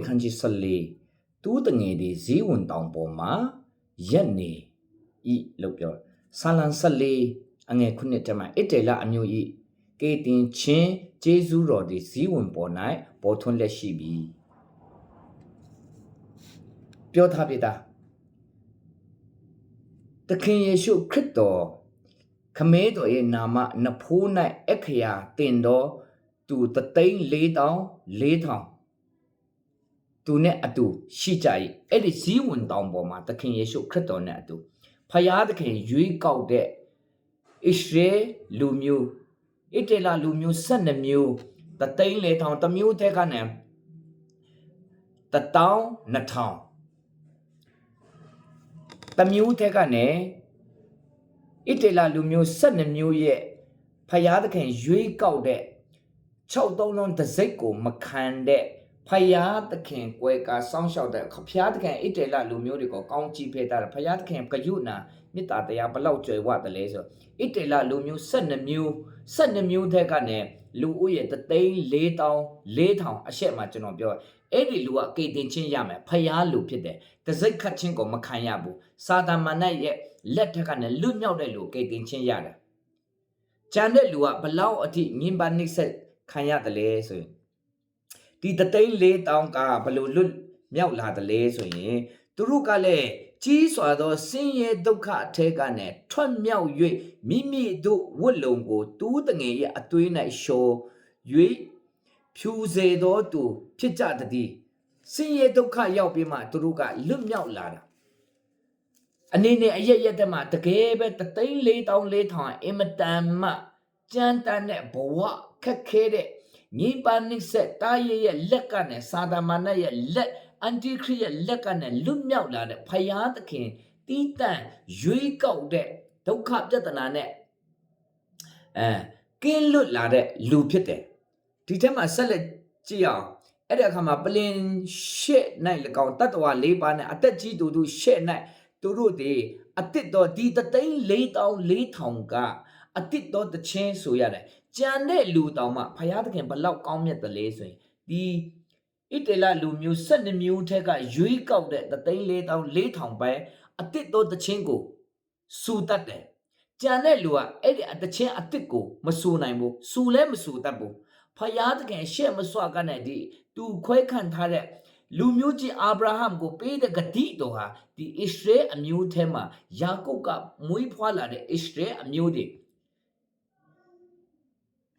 အခန်းကြီး14တူးတငယ်ဒီဇီးဝင်တောင်ပေါ်မှာရက်နေဤလို့ပြောဆာလန်14အငယ်ခုနှစ်တမအစ်တေလအမျိုးဤကေတင်ချင်းဂျေဇူးတော်ဒီဇီးဝင်ပေါ်၌ပေါ်ထွန်းလက်ရှိပြီပြောထားပြတာသခင်ယေရှုခရစ်တော်ခမဲတော်ရဲ့နာမနဖိုး၌အခရာတင်တော်သူတသိန်း၄တောင်၄ထောင် သူနဲ့အတူရှိကြ၏အဲ့ဒီဇီးဝင်တောင်ပေါ်မှာသခင်ယေရှုခရစ်တော်နဲ့အတူဖယားသခင်ရွေးကောက်တဲ့ဣသရေလူမျိုးဣတေလလူမျိုး12မျိုးတသိန်းလေထောင်တစ်မျိုးတည်းကနေတတောင်း2000တစ်မျိုးတည်းကနေဣတေလလူမျိုး12မျိုးရဲ့ဖယားသခင်ရွေးကောက်တဲ့6သုံးလုံးတစ်စိတ်ကိုမခံတဲ့ ဖယားသခင်ကွယ်ကာစောင့်ရှောက်တဲ့ဖယားသခင်ဣတေလလူမျိုးတွေကိုကောင်းချီးပေးတာဖယားသခင်ကယုနာမေတ္တာတရားဘလောက်ကြွယ်ဝတယ်လဲဆိုဣတေလလူမျိုး12မျိုး12မျိုးတဲ့ကနေလူဦးရေ3သိန်း4000 4000အရှက်မှာကျွန်တော်ပြောအဲ့ဒီလူကကေတင်ချင်းရမယ်ဖယားလူဖြစ်တယ်တစိတ်ခတ်ချင်းကိုမခံရဘူးစာတမန်ရဲ့လက်ထက်ကနေလွတ်မြောက်တဲ့လူကေတင်ချင်းရတယ်ကျန်တဲ့လူကဘလောက်အထိမြင်ပါနှိမ့်ဆက်ခံရတယ်လဲဆိုရင် ဒီတသိန်း၄တောင်းကဘလို့လွတ်မြောက်လာတယ်လဲဆိုရင်သူတို့ကလည်းကြီးစွာသောဆင်းရဲဒုက္ခအထက်ကနေထွက်မြောက်၍မိမိတို့ဝတ်လုံကို တူးတငယ်ရဲ့အသွေး၌လျှော်၍ဖြူစေသောသူဖြစ်ကြသည်ဆင်းရဲဒုက္ခရောက်ပြီးမှသူတို့ကလွတ်မြောက်လာတာအနေနဲ့အရက်ရက်တက်မှတကယ်ပဲတသိန်း၄တောင်း၄ထောင်အင်မတန်မှကြမ်းတမ်းတဲ့ဘဝခက်ခဲတဲ့ ညီပါနိဆက်တားရဲ့ရဲ့လက်ကနေစာဒမာနရဲ့လက်အန်တီခရစ်ရဲ့လက်ကနေလွတ်မြောက်လာတဲ့ဖယားသခင်တီးတန့်ရွေးကောက်တဲ့ဒုက္ခပြဿနာနဲ့အဲကင်းလွတ်လာတဲ့လူဖြစ်တယ်ဒီထက်မှဆက်လက်ကြည့်အောင်အဲ့ဒီအခါမှာပလင်ရှစ်နိုင်၎င်းတတ္တဝါ၄ပါးနဲ့အသက်ကြီးသူတို့ရှစ်နိုင်သူတို့ဒီအတစ်တော်ဒီတသိန်း၄တောင်း၄ထောင်ကအတစ်တော်တချင်းဆိုရတယ် ကြံတဲ့လူတောင်မှဖယားသခင်ဘလောက်ကောင်းမြတ်တယ်လဲဆိုရင်ဒီဣတေလလူမျိုး12မျိုးထက်ကရွေးကောက်တဲ့တသိန်း၄တောင်း၄ထောင်ပဲအတစ်တော်တချင်းကိုစူတတ်တယ်ကြံတဲ့လူကအဲ့ဒီအတချင်းအတစ်ကိုမစူနိုင်ဘူးစူလဲမစူတတ်ဘူးဖယားသခင်ရှေ့မစွာကနဲ့ဒီသူခွဲခံထားတဲ့လူမျိုးကြီးအာဗြဟံကိုပေးတဲ့ဂတိတော်ဟာဒီဣသရေအမျိုးထဲမှာယာကုပ်ကမွေးဖွားလာတဲ့ဣသရေအမျိုးတွေ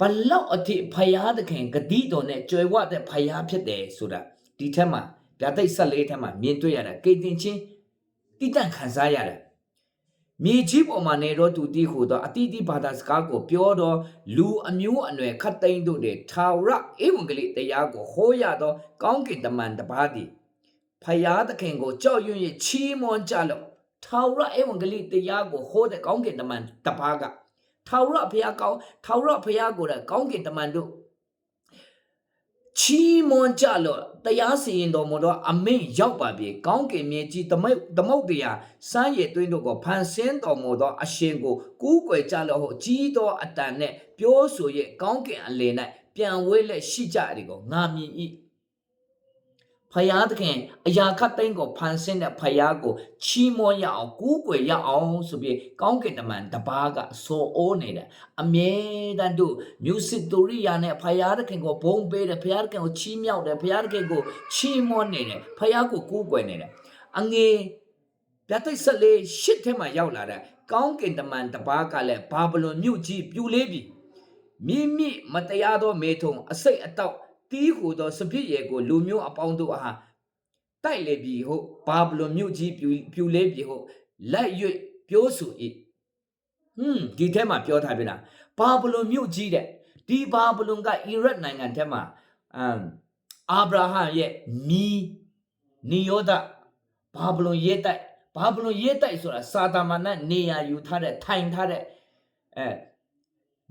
ဘလောက်အထိဖယားသခင်ဂတိတော်နဲ့ကြွယ်ဝတဲ့ဖယားဖြစ်တယ်ဆိုတာဒီထက်မှာဓာတ်သိက်14ထက်မှာမြင်တွေ့ရတာကေတင်ချင်းတိတန့်ခံစားရတယ်မြေကြီးပေါ်မှာနေတော့သူတီးဟူသောအတိတိဘာသာစကားကိုပြောတော့လူအမျိုးအနွယ်ခတ်သိမ်းတို့တဲ့ထာဝရဧဝံဂေလိတရားကိုဟောရသောကောင်းကင်တမန်တစ်ပါးသည်ဖယားသခင်ကိုကြောက်ရွံ့၍ချီးမွမ်းကြလော့ထာဝရဧဝံဂေလိတရားကိုဟောတဲ့ကောင်းကင်တမန်တစ်ပါးက ထာဝရဘုရားကောင်းထာဝရဘုရားကိုယ်တိုင်ကောင်းကင်တမန်တို့ချီးမွမ်းကြလော့တရားစီရင်တော်မူသောအမိန့်ရောက်ပါပြီကောင်းကင်မြေကြီးသမုတ်သမုတ်တရားစမ်းရည်သွင်းတို့ကိုဖန်ဆင်းတော်မူသောအရှင်ကိုကူးကွယ်ကြလော့ဟောကြီးသောအတန်နဲ့ပြောဆိုရဲ့ကောင်းကင်အလယ်၌ပြန်ဝဲလက်ရှိကြတယ်ကိုငါမြင်၏ ဖယားသခင်အရာခတ်သိမ်းကိုဖန်ဆင်းတဲ့ဖယားကိုချီးမွမ်းရအောင်ကူးကွယ်ရအောင်ဆိုပြီးကောင်းကင်တမန်တပါးကစောအိုးနေတယ်အမြဲတမ်းတို့မျိုးစစ်တူရိယာနဲ့ဖယားသခင်ကိုဘုံပေးတယ်ဖယားသခင်ကိုချီးမြှောက်တယ်ဖယားသခင်ကိုချီးမွမ်းနေတယ်ဖယားကိုကူးကွယ်နေတယ်အငယ်ပြတ်သိက်ဆက်လေးရှစ်ထဲမှာရောက်လာတဲ့ကောင်းကင်တမန်တပါးကလည်းဘာဘလုန်မြို့ကြီးပြူလေးပြီမိမိမတရားသောမေထုံအစိတ်အတောက် တီးဟူသောစပြည့်ရဲ့ကိုလူမျိုးအပေါင်းတို့အားတိုက်လေပြီဟုတ်ဘာဘလုန်မြို့ကြီးပြူပြူလေးပြီဟုတ်လက်၍ပြောဆို၏ဟွန်းဒီထဲမှာပြောထားပြီလားဘာဘလုန်မြို့ကြီးတဲ့ဒီဘာဘလုန်ကအီရတ်နိုင်ငံထဲမှာအမ်အာဗြဟံရဲ့မီနီယောဒဘာဘလုန်ရဲတိုက်ဘာဘလုန်ရဲတိုက်ဆိုတာစာတာမဏတ်နေရာယူထားတဲ့ထိုင်ထားတဲ့အဲ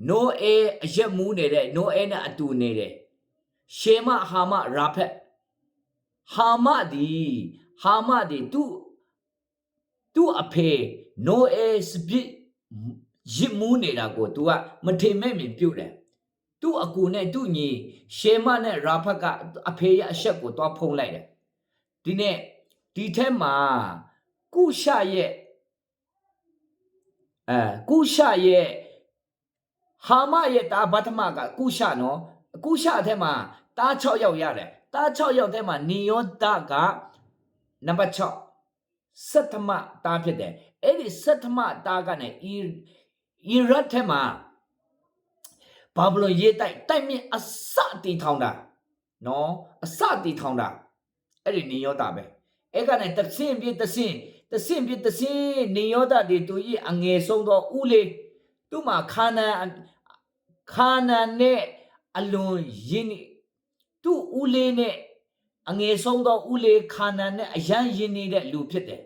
နိုအေအရက်မူးနေတဲ့နိုအေနဲ့အတူနေတယ် ရှေမဟာမရာဖက်ဟာမဒီဟာမဒီသူသူအဖေနိုအေစပစ်ရစ်မူးနေတာကို तू ကမထင်မဲ့မြင်ပြုတ်တယ်သူ့အကူနဲ့သူ့ညီရှေမနဲ့ရာဖတ်ကအဖေရဲ့အဆက်ကိုသွားဖုံးလိုက်တယ်ဒီနေ့ဒီထဲမှာကုရှရဲ့အဲကုရှရဲ့ဟာမရဲ့တာဘတ်မကကုရှနော်ကုရှအထက်မှာ တား6ယောက်ရတယ်တား6ယောက်ထဲမှာနီယောဒကနံပါတ်6စက်ထမတားဖြစ်တယ်အဲ့ဒီစက်ထမတားကနေအီအီရတ်ထဲမှာဘာဘလုန်ရေးတိုက်တိုက်မြင့်အစတီထောင်တာနော်အစတီထောင်တာအဲ့ဒီနီယောဒပဲအဲ့ကနေတဆင့်ပြတဆင့်တဆင့်ပြတဆင့်နီယောဒဒီသူကြီးအငယ်ဆုံးသောဥလေးသူ့မှာခါနန်ခါနန်နဲ့အလွန်ရင်းနေ သူ့ဦးလေးနဲ့အငယ်ဆုံးသောဦးလေးခါနန်နဲ့အရန်ရင်းနေတဲ့လူဖြစ်တယ်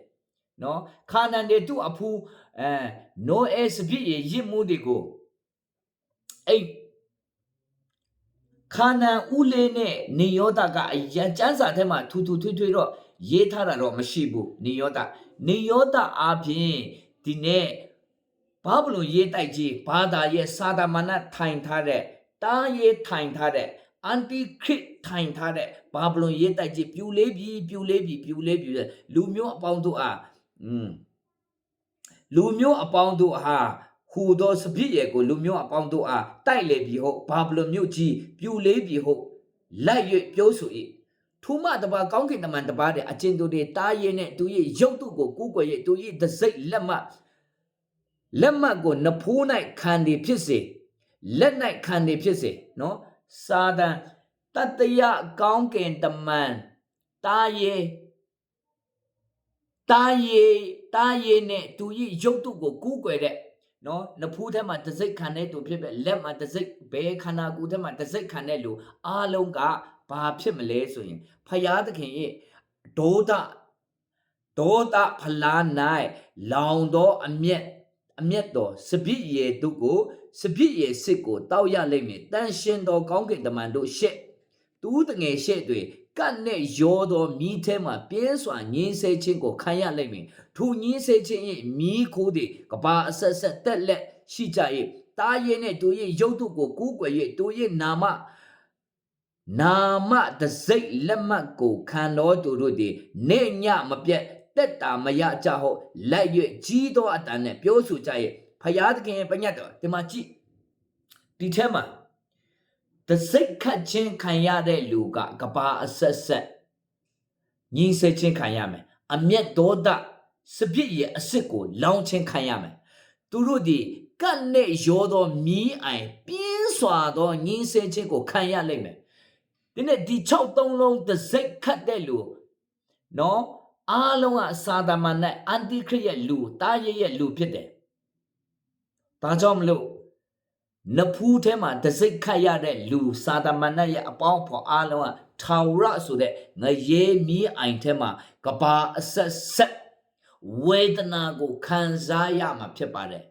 နော်ခါနန်တွေသူ့အဖူအဲနိုအဲစပြည့်ရရစ်မှုတွေကိုအဲ့ခါနန်ဦးလေးနဲ့နေယောဒကအရန်ကျန်းစာထဲမှာထူထူထွေးထွေးတော့ရေးထားတာတော့မရှိဘူးနေယောဒနေယောဒအားဖြင့်ဒီနေ့ဘာဘလို့ရေးတိုက်ကြီးဘာသာရဲ့စာတမဏတ်ထိုင်ထားတဲ့တားရေးထိုင်ထားတဲ့ အန်တီခရစ်ထိုင်ထားတဲ့ဘာဘလုံရေးတိုက်ကြီးပြူလေးပြီပြူလေးပြီပြူလေးပြီလူမျိုးအပေါင်းတို့အားอืมလူမျိုးအပေါင်းတို့ဟာဟူသောစပြည့်ရဲ့ကိုလူမျိုးအပေါင်းတို့အားတိုက်လေပြီဟုတ်ဘာဘလုံမြို့ကြီးပြူလေးပြီဟုတ်လက်၍ပြောဆို၏ထူမတပါကောင်းကင်တမန်တပါတဲ့အကျဉ်သူတွေတားရဲနဲ့သူရဲ့ရုပ်တုကိုကူးကွယ်ရဲ့သူရဲ့ဒစိတ်လက်မလက်မကိုနဖူး၌ခံသည်ဖြစ်စေလက်၌ခံသည်ဖြစ်စေနော် စာတန်တတယကောင်းကင်တမန်တားရဲတားရဲတားရဲနဲ့သူရဲ့ရုပ်တုကိုကူးကွယ်တဲ့နော်နဖူးထဲမှာတစိတ်ခံတဲ့သူဖြစ်ပဲလက်မှာတစိတ်ဘဲခန္ဓာကိုယ်ထဲမှာတစိတ်ခံတဲ့လူအားလုံးကဘာဖြစ်မလဲဆိုရင်ဖယားသခင်ရဲ့ဒေါသဒေါသဖလား၌လောင်သောအမျက် အမျက်တော်စပြည့်ရည်တို့ကိုစပြည့်ရည်စစ်ကိုတောက်ရလိမ့်မည်တန်ရှင်တော်ကောင်းကင်တမန်တို့ရှက်တူးတငယ်ရှက်တွေကတ်နဲ့ရောသောမိထဲမှာပြင်းစွာညင်းဆဲခြင်းကိုခံရလိမ့်မည်ထိုညင်းဆဲခြင်း၏မိခိုးသည်ကဘာအဆက်ဆက်တက်လက်ရှိကြ၏တားရဲနဲ့တို့၏ရုပ်တုကိုကူးကွယ်၍တို့၏နာမနာမတစိတ်လက်မှတ်ကိုခံတော်သူတို့သည်နေညမပြတ် တက်တာမရကြဟုလိုက်၍ကြီးသောအတန်နဲ့ပြောဆိုကြ၏ဖယားသခင်ရဲ့ပညတ်တော်ဒီမှာကြည့်ဒီထဲမှာတစိတ်ခတ်ခြင်းခံရတဲ့လူကကဘာအဆက်ဆက်ညီးဆဲခြင်းခံရမယ်အမျက်ဒေါသစပြစ်ရဲ့အစ်စ်ကိုလောင်းခြင်းခံရမယ်သူတို့ဒီကတ်နဲ့ရောသောမြီးအိုင်ပြင်းစွာသောညီးဆဲခြင်းကိုခံရလိမ့်မယ်ဒီနေ့ဒီ6သုံးလုံးတစိတ်ခတ်တဲ့လူနော် အားလုံးကစာတမန်နဲ့အန်တီခရစ်ရဲ့လူတားရဲ့ရဲ့လူဖြစ်တယ်ဒါကြောင့်မလို့နဖူးထဲမှာတစိတ်ခတ်ရတဲ့လူစာတမန်နဲ့ရဲ့အပေါင်းဖော်အားလုံးကထာဝရဆိုတဲ့ငရဲမီးအိုင်ထဲမှာကဘာအဆက်ဆက်ဝေဒနာကိုခံစားရမှာဖြစ်ပါတယ်